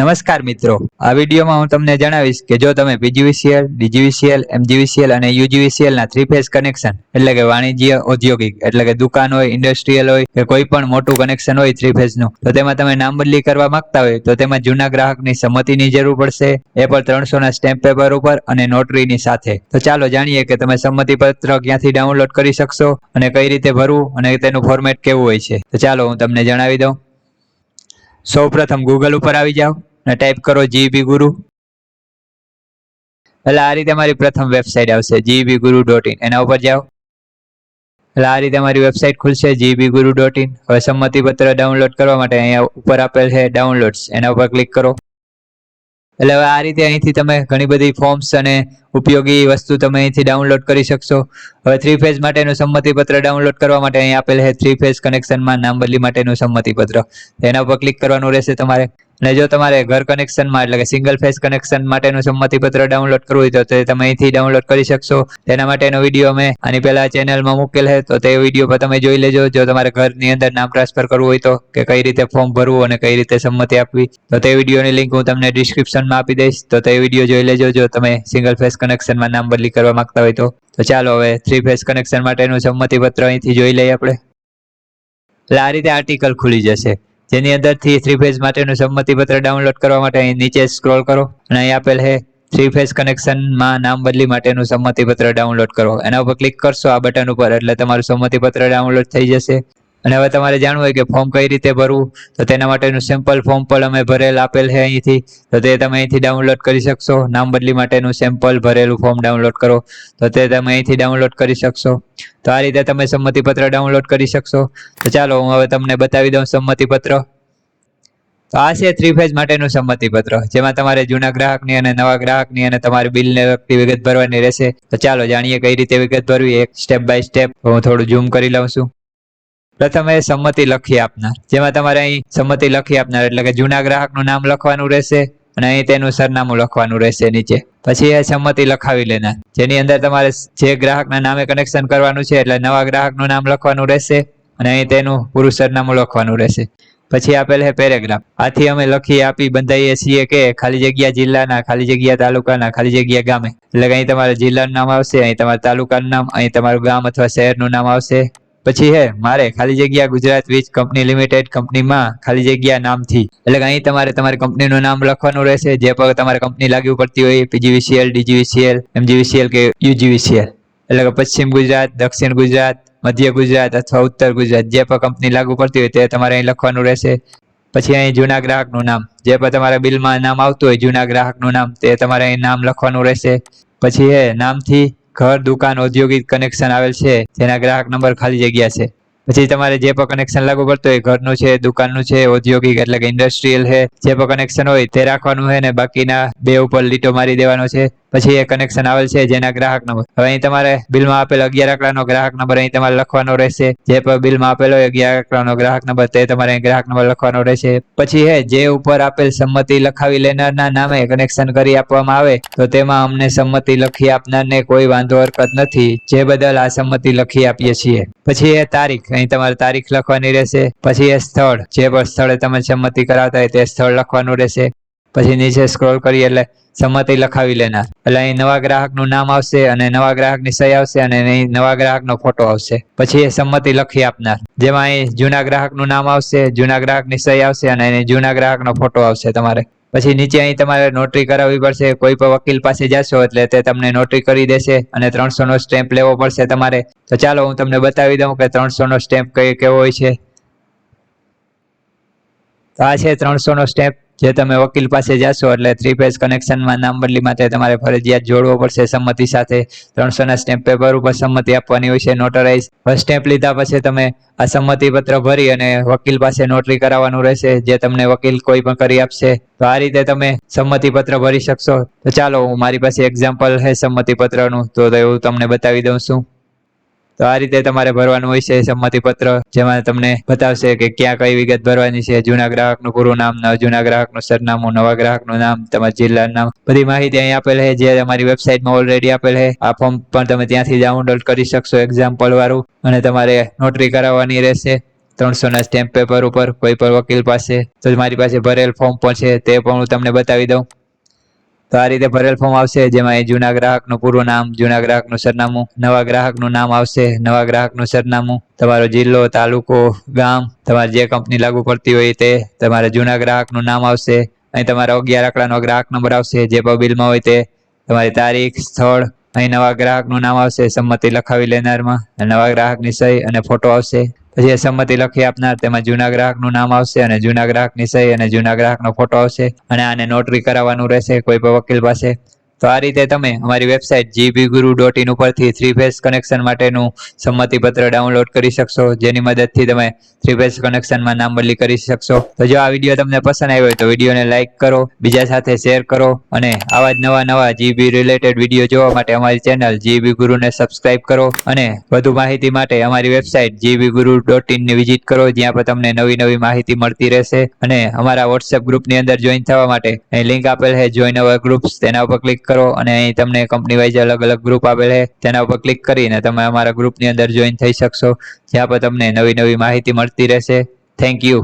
નમસ્કાર મિત્રો. આ વિડીયોમાં હું તમને જણાવીશ કે જો તમે પીજીવીસીએલ, ડીજીવીસીએલ, એમજીવીસીએલ અને યુજીવીસીએલ ના થ્રી ફેઝ કનેક્શન એટલે કે વાણિજ્ય, ઔદ્યોગિક એટલે કે દુકાન હોય, ઇન્ડસ્ટ્રીયલ હોય કે કોઈ પણ મોટું કનેક્શન હોય થ્રી ફેઝનું તો તેમાં તમે નામ બદલી કરવા માંગતા હોય તો તેમાં જૂના ગ્રાહકની સંમતિની જરૂર પડશે એ પણ ત્રણસો ના સ્ટેમ્પ પેપર ઉપર અને નોટરીની સાથે. તો ચાલો જાણીએ કે તમે સંમતિ પત્ર ક્યાંથી ડાઉનલોડ કરી શકશો અને કઈ રીતે ભરવું અને તેનું ફોર્મેટ કેવું હોય છે. તો ચાલો હું તમને જણાવી દઉં. સૌ પ્રથમ ગૂગલ ઉપર આવી જાઓ. અને ટાઈપ કરો જીબી ગુરુ એટલે આ રીતે મારી પ્રથમ વેબસાઇટ આવશે જીબી ગુરુ ડોટ ઇન એના ઉપર જાઓ. એટલે આ રીતે મારી વેબસાઇટ ખુલશે જીબી ગુરુ ડોટ ઇન હવે સંમતિપત્ર ડાઉનલોડ કરવા માટે અહીંયા ઉપર આપેલ છે ડાઉનલોડ્સ એના ઉપર ક્લિક કરો. એટલે હવે આ રીતે અહીંથી તમે ઘણી બધી ફોર્મ્સ અને ઉપયોગી વસ્તુ તમે અહીંથી ડાઉનલોડ કરી શકશો. હવે થ્રી ફેઝ માટેનું સંમતિપત્ર ડાઉનલોડ કરવા માટે અહીં આપેલ છે થ્રી ફેઝ કનેક્શનમાં નામ બદલી માટેનું સંમતિપત્ર. એના ઉપર ક્લિક કરવાનું રહેશે તમારે. અને જો તમારે ઘર કનેક્શનમાં એટલે કે સિંગલ ફેસ કનેક્શન માટેનું સંમતિપત્ર ડાઉનલોડ કરવું હોય તો તે તમે અહીંથી ડાઉનલોડ કરી શકશો. તેના માટેનો વીડિયો અમે આની પહેલા ચેનલમાં મૂકેલ છે, તો તે વીડિયો પર તમે જોઈ લેજો. જો તમારે ઘરની અંદર નામ ટ્રાન્સફર કરવું હોય તો કે કઈ રીતે ફોર્મ ભરવું અને કઈ રીતે સંમતિ આપવી, તો તે વિડીયોની લિંક હું તમને ડિસ્ક્રિપ્શનમાં આપી દઈશ. તો તે વીડિયો જોઈ લેજો, જો તમે સિંગલ ફેસ કનેક્શનમાં નામ બદલી કરવા માંગતા હોય તો. તો ચાલો હવે થ્રી ફેસ કનેક્શન માટેનું સંમતિપત્ર અહીંથી જોઈ લઈએ આપણે. એટલે આ રીતે આર્ટિકલ ખુલી જશે. જેની અંદરથી થ્રી ફેઝ માટેનું સંમતિ પત્ર ડાઉનલોડ કરવા માટે અહીં નીચે સ્ક્રોલ કરો અને અહીં આપેલ છે થ્રી ફેઝ કનેક્શનમાં નામ બદલી માટેનું સંમતિ પત્ર ડાઉનલોડ કરો. એના ઉપર ક્લિક કરશો આ બટન ઉપર એટલે તમારું સંમતિ પત્ર ડાઉનલોડ થઈ જશે. અને હવે તમારે જાણવું હોય કે ફોર્મ કઈ રીતે ભરવું, તો તેના માટેનું સેમ્પલ ફોર્મ પણ અમે ભરેલ આપેલ છે અહીંથી. તો તે તમે અહીંથી ડાઉનલોડ કરી શકશો. નામ બદલી માટેનું સેમ્પલ ભરેલું ફોર્મ ડાઉનલોડ કરો. તો તે તમે અહીંથી ડાઉનલોડ કરી શકશો. તો આ રીતે તમે સંમતિપત્ર ડાઉનલોડ કરી શકશો. તો ચાલો, હું હવે તમને બતાવી દઉં સંમતિપત્ર. તો આ છે થ્રી ફેઝ માટેનું સંમતિપત્ર, જેમાં તમારે જૂના ગ્રાહકની અને નવા ગ્રાહકની અને તમારી બિલને લગતી વિગત ભરવાની રહેશે. તો ચાલો, જાણીએ કઈ રીતે વિગત ભરવી. એક સ્ટેપ બાય સ્ટેપ હું થોડું ઝૂમ કરી લઉં છું. પ્રથમ એ સંમતિ લખી આપનાર. જેમાં તમારે અહીં સંમતિ લખી આપનાર, એટલે કે જૂના ગ્રાહકનું નામ લખવાનું રહેશે અને અહીં તેનું સરનામું લખવાનું રહેશે નીચે. પછી એ સંમતિ લખાવી લેનાર. જેની અંદર તમારે જે ગ્રાહકના નામે કનેક્શન કરવાનું છે, એટલે નવા ગ્રાહકનું નામ લખવાનું રહેશે અને અહીં તેનું પૂરું સરનામું લખવાનું રહેશે. પછી આપેલ છે પેરેગ્રાફ. આથી અમે લખી આપી બંધાઈએ છીએ કે ખાલી જગ્યા જિલ્લાના, ખાલી જગ્યા તાલુકાના, ખાલી જગ્યા ગામે. એટલે અહીં તમારા જિલ્લાનું નામ આવશે, અહીં તમારા તાલુકાનું નામ, અહીં તમારું ગામ અથવા શહેરનું નામ આવશે. પછી હે, મારે ખાલી જગ્યા ગુજરાત વીજ કંપની લિમિટેડ કંપનીમાં ખાલી જગ્યા નામથી. એટલે કે અહીં તમારે તમારી કંપનીનું નામ લખવાનું રહેશે, જે પર તમારે કંપની લાગુ પડતી હોય, પીજીવીસીએલ, ડીજીવીસીએલ, એમજીવીસીએલ કે યુજીવીસીએલ. એટલે કે પશ્ચિમ ગુજરાત, દક્ષિણ ગુજરાત, મધ્ય ગુજરાત અથવા ઉત્તર ગુજરાત, જે પણ કંપની લાગુ પડતી હોય તે તમારે અહીં લખવાનું રહેશે. પછી અહીં જૂના ગ્રાહકનું નામ. જે પણ તમારા બિલમાં નામ આવતું હોય જૂના ગ્રાહકનું નામ, તે તમારે અહીં નામ લખવાનું રહેશે. પછી હે, નામથી ઘર, દુકાન, ઔદ્યોગિક કનેક્શન આવેલ છે, જેના ગ્રાહક નંબર ખાલી જગ્યા છે. પછી તમારે જે પણ કનેક્શન લાગુ પડતું હોય ઘરનું છે, દુકાનનું છે, ઔદ્યોગિક એટલે કે ઇન્ડસ્ટ્રીયલ છે, જે પણ કનેક્શન હોય તે રાખવાનું છે ને બાકીના બે ઉપર લીટો મારી દેવાનો છે. પછી એ કનેક્શન આવેલ છે જેના ગ્રાહક નંબર. હવે અહીં તમારે બિલમાં આપેલ અગિયાર આંકડાનો ગ્રાહક નંબર અહીં તમારે લખવાનો રહેશે. જે પણ બિલમાં આપેલો અગિયાર આંકડાનો ગ્રાહક નંબર તે તમારે અહીં ગ્રાહક નંબર લખવાનો રહેશે. પછી હે, જે ઉપર આપેલ સંમતિ લખાવી લેનારના નામે કનેક્શન કરી આપવામાં આવે, તો તેમાં અમને સંમતિ લખી આપનારને કોઈ વાંધો, હરકત નથી. જે બદલ આ સંમતિ લખી આપીએ છીએ. પછી એ તારીખ. અહીં તમારે તારીખ લખવાની રહેશે. પછી એ સ્થળ. જે પણ સ્થળે તમે સંમતિ કરાવતા હોય તે સ્થળ લખવાનું રહેશે. પછી નીચે સ્ક્રોલ કરીએ એટલે સંમતિ લખાવી લેનાર. એટલે અહીં નવા ગ્રાહકનું નામ આવશે અને નવા ગ્રાહકની સહી આવશે અને અહીં નવા ગ્રાહકનો ફોટો આવશે. પછી એ સંમતિ લખી આપનાર. જેમાં અહીં જૂના ગ્રાહકનું નામ આવશે, જૂના ગ્રાહકની સહી આવશે અને અહીં જૂના ગ્રાહકનો ફોટો આવશે તમારે. પછી નીચે અહીં તમારે નોટરી કરાવવી પડશે. કોઈ પણ વકીલ પાસે જશો એટલે તે તમને નોટરી કરી દેશે અને ત્રણસો નો સ્ટેમ્પ લેવો પડશે તમારે. તો ચાલો હું તમને બતાવી દઉં કે ત્રણસો નો સ્ટેમ્પ કઈ કેવો હોય છે. તો આ છે ત્રણસો નો સ્ટેમ્પ જે તમે વકીલ પાસે જશો એટલે થ્રી ફેઝ કનેક્શનમાં નામ બદલી માટે તમારે ફરજિયાત જોડવો પડશે સંમતિ સાથે. ત્રણસો ના સ્ટેમ્પ પેપર ઉપર સંમતિ આપવાની હોય છે નોટરાઇઝ ફર્સ્ટ સ્ટેમ્પ લીધા પછી તમે આ સંમતિ પત્ર ભરી અને વકીલ પાસે નોટરી કરાવવાનું રહેશે, જે તમને વકીલ કોઈ પણ કરી આપશે. તો આ રીતે તમે સંમતિ પત્ર ભરી શકશો. તો ચાલો, હું મારી પાસે એક્ઝામ્પલ છે સંમતિ પત્રનું તો હું તમને બતાવી દઉં છું. તો આ રીતે તમારે ભરવાનું હોય છે સંમતિ પત્ર જેમાં તમને બતાવશે કે ક્યાં કઈ વિગત ભરવાની છે, જૂના ગ્રાહકનું પૂરું નામ જૂના ગ્રાહકનું સરનામું, નવા ગ્રાહકનું નામ, તમારા જિલ્લાનું નામ. બધી માહિતી અહીં આપેલ છે, જે અમારી વેબસાઇટમાં ઓલરેડી આપેલ છે. આ ફોર્મ પણ તમે ત્યાંથી ડાઉનલોડ કરી શકશો એક્ઝામ્પલ વાળું. અને તમારે નોટરી કરાવવાની રહેશે ત્રણસોના સ્ટેમ્પ પેપર ઉપર, કોઈ પણ વકીલ પાસે. તો મારી પાસે ભરેલ ફોર્મ પણ છે, તે પણ હું તમને બતાવી દઉં. તો આ રીતે ભરેલ ફોર્મ આવશે, જેમાં અહીં જૂના ગ્રાહકનું પૂરું નામ, જૂના ગ્રાહકનું સરનામું, નવા ગ્રાહકનું નામ આવશે, નવા ગ્રાહકનું સરનામું, તમારો જિલ્લો, તાલુકો, ગામ, તમારે જે કંપની લાગુ પડતી હોય તે તમારા જૂના ગ્રાહકનું નામ આવશે, અહીં તમારો અગિયાર આંકડાનો ગ્રાહક નંબર આવશે, જે બિલમાં હોય તે તમારી તારીખ, સ્થળ, અહીં નવા ગ્રાહકનું નામ આવશે, સંમતિ લખાવી લેનારમાં નવા ગ્રાહકની સહી અને ફોટો આવશે. પછી સંમતિ લખી આપનાર, તેમાં જૂના ગ્રાહકનું નામ આવશે અને જૂના ગ્રાહકની સહી અને જૂના ગ્રાહકનો ફોટો આવશે અને આને નોટરી કરાવવાનું રહેશે કોઈ પણ વકીલ પાસે. તો આ રીતે તમે અમારી website GB guru dot in ઉપરથી થ્રી ફેઝ કનેક્શન માટેનું સંમતિપત્ર ડાઉનલોડ કરી શકશો. જેની મદદથી તમે થ્રી ફેઝ કનેક્શનમાં નામ બદલી કરી શકશો. તો જો આ વીડિયો તમને પસંદ આવ્યો હોય તો વિડીયોને લાઇક કરો, બીજા સાથે શેર કરો અને આવા જ નવા નવા જીબી રિલેટેડ વીડિયો જોવા માટે અમારી ચેનલ જીબી ગુરુને સબસ્ક્રાઇબ કરો અને વધુ માહિતી માટે અમારી વેબસાઇટ જીબી ગુરુ ડોટ ઇનની વિઝિટ કરો, જ્યાં પર તમને નવી નવી માહિતી મળતી રહેશે. અને અમારા વોટ્સએપ ગ્રુપની અંદર જોઈન થવા માટે અહીં લિંક આપેલ છે જોઈન અવર ગ્રુપ્સ તેના ઉપર ક્લિક કરો અને અહીં તમને કંપની વાઇઝ અલગ અલગ ગ્રુપ આપેલ છે, તેના ઉપર ક્લિક કરીને તમે અમારા ગ્રુપની અંદર જોઈન થઈ શકશો, જ્યાં પર તમને નવી નવી માહિતી મળતી રહેશે. Thank you